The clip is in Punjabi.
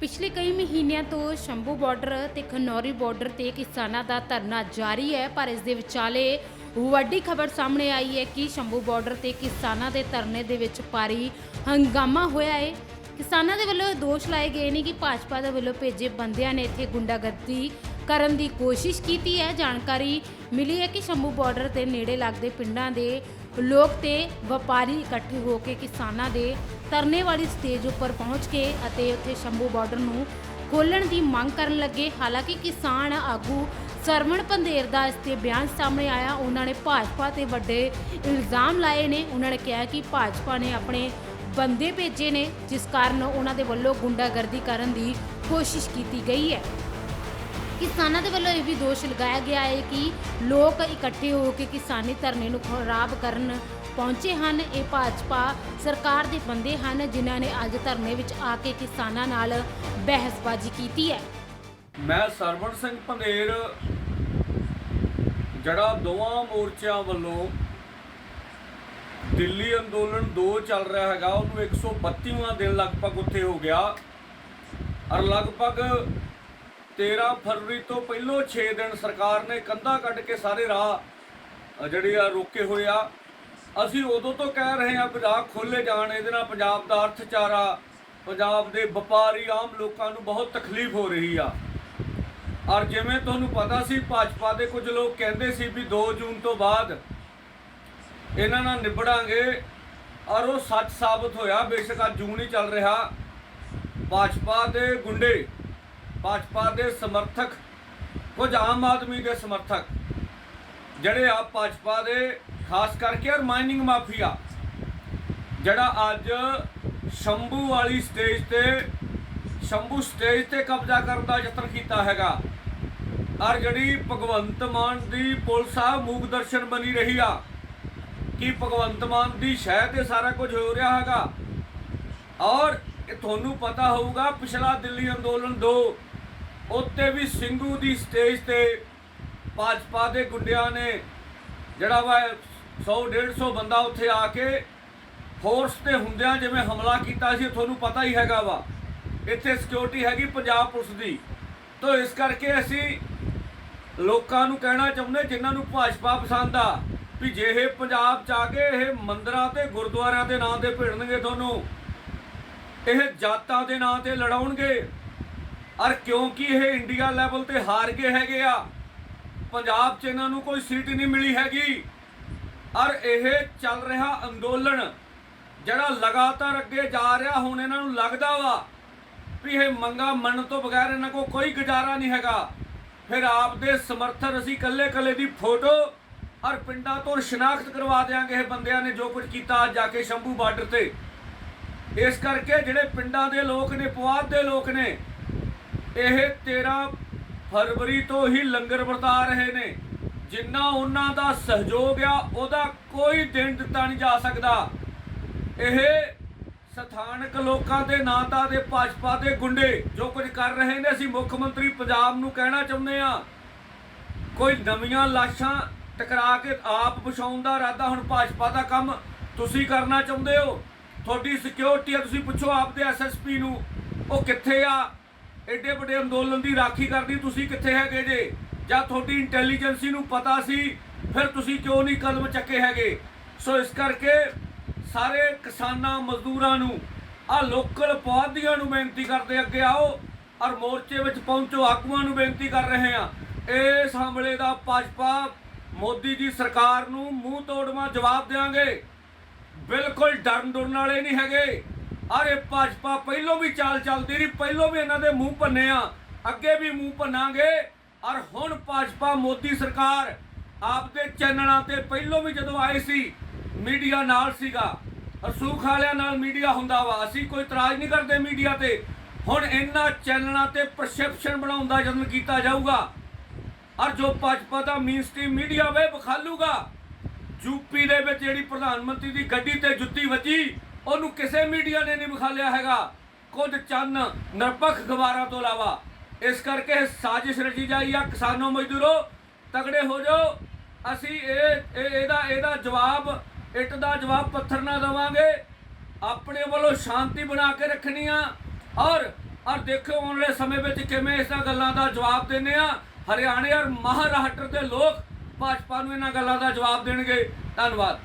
ਪਿਛਲੇ ਕਈ ਮਹੀਨਿਆਂ ਤੋਂ ਸ਼ੰਭੂ ਬਾਰਡਰ ਤੇ ਖਨੌਰੀ ਬਾਰਡਰ ਤੇ ਕਿਸਾਨਾਂ ਦਾ ਧਰਨਾ ਜਾਰੀ ਹੈ, ਪਰ ਇਸ ਦੇ ਵਿਚਾਲੇ ਵੱਡੀ ਖਬਰ ਸਾਹਮਣੇ ਆਈ ਹੈ ਕਿ ਸ਼ੰਭੂ ਬਾਰਡਰ ਤੇ ਕਿਸਾਨਾਂ ਦੇ ਧਰਨੇ ਦੇ ਵਿੱਚ ਭਾਰੀ ਹੰਗਾਮਾ ਹੋਇਆ ਹੈ। ਕਿਸਾਨਾਂ ਦੇ ਵੱਲੋਂ ਦੋਸ਼ ਲਾਏ ਗਏ ਨੇ ਕਿ ਭਾਜਪਾ ਦੇ ਵੱਲੋਂ ਭੇਜੇ ਬੰਦਿਆਂ ਨੇ ਇੱਥੇ ਗੁੰਡਾਗਰਦੀ ਕਰਨ ਦੀ ਕੋਸ਼ਿਸ਼ ਕੀਤੀ ਹੈ। ਜਾਣਕਾਰੀ ਮਿਲੀ ਹੈ ਕਿ ਸ਼ੰਭੂ ਬਾਰਡਰ ਤੇ ਨੇੜੇ ਲੱਗਦੇ ਪਿੰਡਾਂ ਦੇ ਲੋਕ ਤੇ ਵਪਾਰੀ ਇਕੱਠੇ ਹੋ ਕੇ ਕਿਸਾਨਾਂ ਦੇ ਤਰਨੇ ਵਾਲੀ ਸਟੇਜ ਉੱਪਰ ਪਹੁੰਚ ਕੇ ਅਤੇ ਉੱਥੇ ਸ਼ੰਭੂ ਬਾਰਡਰ ਨੂੰ ਖੋਲਣ ਦੀ ਮੰਗ ਕਰਨ ਲੱਗੇ। ਹਾਲਾਂਕਿ ਕਿਸਾਨ ਆਗੂ ਸਰਵਣ ਪੰਦੇਰ ਦਾ ਇਸ ਤੇ ਬਿਆਨ ਸਾਹਮਣੇ ਆਇਆ। ਉਹਨਾਂ ਨੇ ਭਾਜਪਾ ਤੇ ਵੱਡੇ ਇਲਜ਼ਾਮ ਲਾਏ ਨੇ। ਉਹਨਾਂ ਨੇ ਕਿਹਾ ਕਿ ਭਾਜਪਾ ਨੇ ਆਪਣੇ ਬੰਦੇ ਭੇਜੇ ਨੇ, ਜਿਸ ਕਾਰਨ ਉਹਨਾਂ ਦੇ ਵੱਲੋਂ ਗੁੰਡਾਗਰਦੀ ਕਰਨ ਦੀ ਕੋਸ਼ਿਸ਼ ਕੀਤੀ ਗਈ ਹੈ। ਕਿਸਾਨਾਂ ਦੇ ਵੱਲੋਂ ਇਹ ਵੀ ਦੋਸ਼ ਲਗਾਇਆ ਗਿਆ ਹੈ ਕਿ ਲੋਕ ਇਕੱਠੇ ਹੋ ਕੇ ਕਿਸਾਨੀ ਧਰਨੇ ਨੂੰ ਖਰਾਬ ਕਰਨ ਪਹੁੰਚੇ ਹਨ। ਇਹ ਭਾਜਪਾ ਸਰਕਾਰ ਦੇ ਬੰਦੇ ਹਨ, ਜਿਨ੍ਹਾਂ ਨੇ ਅੱਜ ਧਰਨੇ ਵਿੱਚ ਆ ਕੇ ਕਿਸਾਨਾਂ ਨਾਲ ਬਹਿਸਬਾਜ਼ੀ ਕੀਤੀ ਹੈ। ਮੈਂ ਸਰਵਣ ਸਿੰਘ ਪੰਧੇਰ ਜਿਹੜਾ ਦੋਵਾਂ ਮੋਰਚਿਆਂ ਵੱਲੋਂ ਦਿੱਲੀ ਅੰਦੋਲਨ 2 ਚੱਲ ਰਿਹਾ ਹੈਗਾ, ਉਹਨੂੰ 132ਵਾਂ ਦਿਨ ਲਗਭਗ ਉੱਥੇ ਹੋ ਗਿਆ। ਔਰ ਲਗਭਗ 13 ਫਰਵਰੀ ਤੋਂ ਪਹਿਲੋਂ 6 ਦਿਨ ਸਰਕਾਰ ਨੇ ਕੰਧਾ ਕੱਢ ਕੇ ਸਾਰੇ ਰਾਹ ਜਿਹੜੇ ਆ, ਰੋਕੇ ਹੋਏ ਆ। ਅਸੀਂ ਉਦੋਂ ਤੋਂ ਕਹਿ ਰਹੇ ਆ ਵੀ ਰਾਹ ਖੋਲੇ ਜਾਣ, ਇਹਦੇ ਨਾਲ ਪੰਜਾਬ ਦਾ ਅਰਥਚਾਰਾ, ਪੰਜਾਬ ਦੇ ਵਪਾਰੀ ਆਮ ਲੋਕਾਂ ਨੂੰ ਬਹੁਤ ਤਕਲੀਫ ਹੋ ਰਹੀ ਆ। ਔਰ ਜਿਵੇਂ ਤੁਹਾਨੂੰ ਪਤਾ ਸੀ, ਭਾਜਪਾ ਦੇ ਕੁਝ ਲੋਕ ਕਹਿੰਦੇ ਸੀ ਵੀ 2 ਜੂਨ ਤੋਂ ਬਾਅਦ ਇਹਨਾਂ ਨਾਲ ਨਿਬੜਾਂਗੇ, ਔਰ ਉਹ ਸੱਚ ਸਾਬਤ ਹੋਇਆ, ਬੇਸ਼ੱਕ ਅੱਜ ਜੂਨ ਹੀ ਚੱਲ ਰਿਹਾ। ਭਾਜਪਾ ਦੇ ਗੁੰਡੇ ਭਾਜਪਾ ਦੇ ਸਮਰਥਕ, ਕੁਝ ਆਮ ਆਦਮੀ ਦੇ ਸਮਰਥਕ, ਜਿਹੜੇ ਆ ਭਾਜਪਾ ਦੇ, ਖਾਸ ਕਰਕੇ ਔਰ ਮਾਈਨਿੰਗ ਮਾਫੀਆ, ਜਿਹੜਾ ਅੱਜ ਸ਼ੰਭੂ ਵਾਲੀ ਸਟੇਜ ਤੇ, ਸ਼ੰਭੂ ਸਟੇਜ ਤੇ ਕਬਜ਼ਾ ਕਰਨ ਦਾ ਯਤਨ ਕੀਤਾ ਹੈਗਾ। ਔਰ ਜਿਹੜੀ ਭਗਵੰਤ ਮਾਨ ਦੀ ਪੁਲਿਸ ਆ, ਮੂਕ ਦਰਸ਼ਨ ਬਣੀ ਰਹੀ ਆ, ਕਿ ਭਗਵੰਤ ਮਾਨ ਦੀ ਸ਼ਹਿ ਤੇ ਸਾਰਾ ਕੁਝ ਹੋ ਰਿਹਾ ਹੈਗਾ? ਔਰ ਇਹ ਤੁਹਾਨੂੰ ਪਤਾ ਹੋਊਗਾ, ਪਿਛਲਾ ਦਿੱਲੀ ਅੰਦੋਲਨ 2 ਉੱਤੇ ਵੀ ਸਿੰਘੂ ਦੀ ਸਟੇਜ ਤੇ ਭਾਜਪਾ ਦੇ ਗੁੰਡਿਆਂ ਨੇ ਜਿਹੜਾ ਵਾ 100 150 ਬੰਦਾ ਉੱਥੇ ਆ ਕੇ ਫੋਰਸ ਤੇ ਹੁੰਦਿਆਂ ਜਿਵੇਂ ਹਮਲਾ ਕੀਤਾ ਸੀ, ਤੁਹਾਨੂੰ ਪਤਾ ਹੀ ਹੈਗਾ ਵਾ। ਇੱਥੇ ਸਿਕਿਉਰਿਟੀ ਹੈਗੀ ਪੰਜਾਬ ਪੁਲਿਸ ਦੀ। ਤੋਂ ਇਸ ਕਰਕੇ ਅਸੀਂ ਲੋਕਾਂ ਨੂੰ ਕਹਿਣਾ ਚਾਹੁੰਦੇ, ਜਿਨ੍ਹਾਂ ਨੂੰ ਭਾਜਪਾ ਪਸੰਦ ਆ, ਵੀ ਜੇ ਇਹ ਪੰਜਾਬ ਚ ਆ ਕੇ ਇਹ ਮੰਦਰਾਂ ਤੇ ਗੁਰਦੁਆਰਿਆਂ ਦੇ ਨਾਂ ਤੇ ਭਿੜਨਗੇ ਤੁਹਾਨੂੰ ਇਹ ਜਾਤਾਂ ਦੇ ਨਾਂ ਤੇ ਲੜਾਉਣਗੇ ਔਰ ਕਿਉਂਕਿ ਇਹ ਇੰਡੀਆ ਲੈਵਲ ਤੇ ਹਾਰ ਗਏ ਹੈਗੇ ਆ, ਪੰਜਾਬ 'ਚ ਇਹਨਾਂ ਨੂੰ ਕੋਈ ਸੀਟ ਨਹੀਂ ਮਿਲੀ ਹੈਗੀ। ਔਰ ਇਹ ਚੱਲ ਰਿਹਾ ਅੰਦੋਲਨ, ਜਿਹੜਾ ਲਗਾਤਾਰ ਅੱਗੇ ਜਾ ਰਿਹਾ, ਹੁਣ ਇਹਨਾਂ ਨੂੰ ਲੱਗਦਾ ਵਾ ਵੀ ਇਹ ਮੰਗਾ ਮੰਨ ਤੋਂ ਬਗੈਰ ਇਹਨਾਂ ਕੋ ਕੋਈ ਗੁਜ਼ਾਰਾ ਨਹੀਂ ਹੈਗਾ। ਫਿਰ ਆਪ ਦੇ ਸਮਰਥਨ ਅਸੀਂ ਕੱਲੇ ਕੱਲੇ ਦੀ ਫੋਟੋ ਔਰ ਪਿੰਡਾਂ ਤੋਂ ਸ਼ਨਾਖਤ ਕਰਵਾ ਦੇਾਂਗੇ ਇਹ ਬੰਦਿਆਂ ਨੇ ਜੋ ਕੁਝ ਕੀਤਾ ਅੱਜ ਜਾ ਕੇ ਸ਼ੰਭੂ ਬਾਰਡਰ ਤੇ। ਇਸ ਕਰਕੇ ਜਿਹੜੇ ਪਿੰਡਾਂ ਦੇ ਲੋਕ ਨੇ, ਪੁਆਧ ਦੇ ਲੋਕ ਨੇ ਇਹ 13 ਫਰਵਰੀ ਤੋਂ ਹੀ ਲੰਗਰ ਵਰਤਾ ਰਹੇ ਨੇ। ਜਿੰਨਾ ਉਹਨਾਂ ਦਾ ਸਹਿਯੋਗ ਆ, ਉਹਦਾ ਕੋਈ ਦਿਨ ਦਿੱਤਾ ਨਹੀਂ ਜਾ ਸਕਦਾ। ਇਹ ਸਥਾਨਕ ਲੋਕਾਂ ਦੇ ਨਾਂ ਤਾਂ ਦੇ ਭਾਜਪਾ ਦੇ ਗੁੰਡੇ ਜੋ ਕੁਝ ਕਰ ਰਹੇ ਨੇ, ਅਸੀਂ ਮੁੱਖ ਮੰਤਰੀ ਪੰਜਾਬ ਨੂੰ ਕਹਿਣਾ ਚਾਹੁੰਦੇ ਆ ਕੋਈ ਨਵੀਆਂ ਲਾਸ਼ਾਂ ਟਕਰਾ ਕੇ ਆਪ ਵਿਛਾਉਣ ਦਾ ਇਰਾਦਾ ਹੁਣ ਭਾਜਪਾ ਦਾ ਕੰਮ ਤੁਸੀਂ ਕਰਨਾ ਚਾਹੁੰਦੇ ਹੋ? ਤੁਹਾਡੀ ਸਿਕਿਉਰਿਟੀ ਆ, ਤੁਸੀਂ ਪੁੱਛੋ ਆਪਦੇ ਐਸਐਸਪੀ ਨੂੰ। ਉਹ ਕਿੱਥੇ ਆ? ਐਡੇ ਵੱਡੇ ਅੰਦੋਲਨ ਦੀ ਰਾਖੀ ਕਰਦੀ, ਤੁਸੀਂ ਕਿੱਥੇ ਹੈਗੇ ਜੇ? ਜਾਂ ਤੁਹਾਡੀ ਇੰਟੈਲੀਜੈਂਸੀ ਨੂੰ ਪਤਾ ਸੀ, ਫਿਰ ਤੁਸੀਂ ਕਿਉਂ ਨਹੀਂ ਕਦਮ ਚੱਕੇ ਹੈਗੇ? ਸੋ ਇਸ ਕਰਕੇ ਸਾਰੇ ਕਿਸਾਨਾਂ, ਮਜ਼ਦੂਰਾਂ ਨੂੰ ਆ ਲੋਕਲ ਪੌਦੀਆਂ ਨੂੰ ਬੇਨਤੀ ਕਰਦੇ ਅੱਗੇ ਆਓ, ਔਰ ਮੋਰਚੇ ਵਿੱਚ ਪਹੁੰਚੋ, ਆਗੂਆਂ ਨੂੰ ਬੇਨਤੀ ਕਰ ਰਹੇ ਆ ਇਸ ਹਮਲੇ ਦਾ ਭਾਜਪਾ, ਮੋਦੀ ਜੀ ਸਰਕਾਰ ਨੂੰ ਮੂੰਹ ਤੋੜਵਾ ਜਵਾਬ ਦੇਵਾਂਗੇ। ਬਿਲਕੁਲ ਡਰਨ ਡਰਨ ਵਾਲੇ ਨਹੀਂ ਹੈਗੇ। ਅਰੇ ਭਾਜਪਾ, ਪਹਿਲੋਂ ਵੀ ਚਾਲ ਚੱਲਦੀ ਰਹੀ, ਪਹਿਲੋਂ ਵੀ ਇਹਨਾਂ ਦੇ ਮੂੰਹ ਭੰਨੇ ਆ। ਅੱਗੇ ਵੀ ਮੂੰਹ ਭੰਨਾਂਗੇ। ਔਰ ਹੁਣ ਭਾਜਪਾ, ਮੋਦੀ ਸਰਕਾਰ ਆਪਦੇ ਚੈਨਲਾਂ ਤੇ ਪਹਿਲੋਂ ਵੀ ਜਦੋਂ ਆਏ ਸੀ, ਮੀਡੀਆ ਨਾਲ ਸੀਗਾ। ਰਸੂਖ ਵਾਲਿਆਂ ਨਾਲ ਮੀਡੀਆ ਹੁੰਦਾ ਵਾ। ਅਸੀਂ ਕੋਈ ਇਤਰਾਜ਼ ਨਹੀਂ ਕਰਦੇ ਮੀਡੀਆ ਤੇ। ਹੁਣ ਇਹਨਾਂ ਚੈਨਲਾਂ ਤੇ ਪਰਸੈਪਸ਼ਨ ਬਣਾਉਣ ਦਾ ਯਤਨ ਕੀਤਾ ਜਾਊਗਾ। ਔਰ ਜੋ ਭਾਜਪਾ ਦਾ ਮੇਨ ਸਟ੍ਰੀਮ ਮੀਡੀਆ ਵੇ ਵਿਖਾਲੂਗਾ। ਯੂਪੀ ਦੇ ਵਿੱਚ ਜਿਹੜੀ ਪ੍ਰਧਾਨ ਮੰਤਰੀ ਦੀ ਗੱਡੀ ਤੇ ਜੁੱਤੀ ਵੱਜੀ ਉਹਨੂੰ ਕਿਸੇ ਮੀਡੀਆ ਨੇ ਨਹੀਂ ਵਿਖਾਲਿਆ ਹੈਗਾ। ਕੁਝ ਚੰਨ ਨਿਰਪੱਖ ਗਵਾਰਾਂ ਤੋਂ ਇਲਾਵਾ। ਇਸ ਕਰਕੇ ਇਹ ਸਾਜ਼ਿਸ਼ ਰਚੀ ਜਾਈ ਆ ਕਿਸਾਨੋ ਮਜ਼ਦੂਰੋ ਤਗੜੇ ਹੋ ਜਾਓ। ਅਸੀਂ ਇਹ, ਇਹ- ਇਹਦਾ ਇਹਦਾ ਜਵਾਬ, ਇੱਟ ਦਾ ਜਵਾਬ ਪੱਥਰ ਨਾਲ ਦੇਵਾਂਗੇ। ਆਪਣੇ ਵੱਲੋਂ ਸ਼ਾਂਤੀ ਬਣਾ ਕੇ ਰੱਖਣੀ ਆ। ਔਰ ਔਰ ਦੇਖੋ ਆਉਣ ਵਾਲੇ ਸਮੇਂ ਵਿੱਚ ਕਿਵੇਂ ਇਸ ਗੱਲਾਂ ਦਾ ਜਵਾਬ ਦਿੰਦੇ ਆ। ਹਰਿਆਣੇ ਔਰ ਮਹਾਰਾਸ਼ਟਰ ਦੇ ਲੋਕ ਭਾਜਪਾ ਨੂੰ ਇਹਨਾਂ ਗੱਲਾਂ ਦਾ ਜਵਾਬ ਦੇਣਗੇ। ਧੰਨਵਾਦ।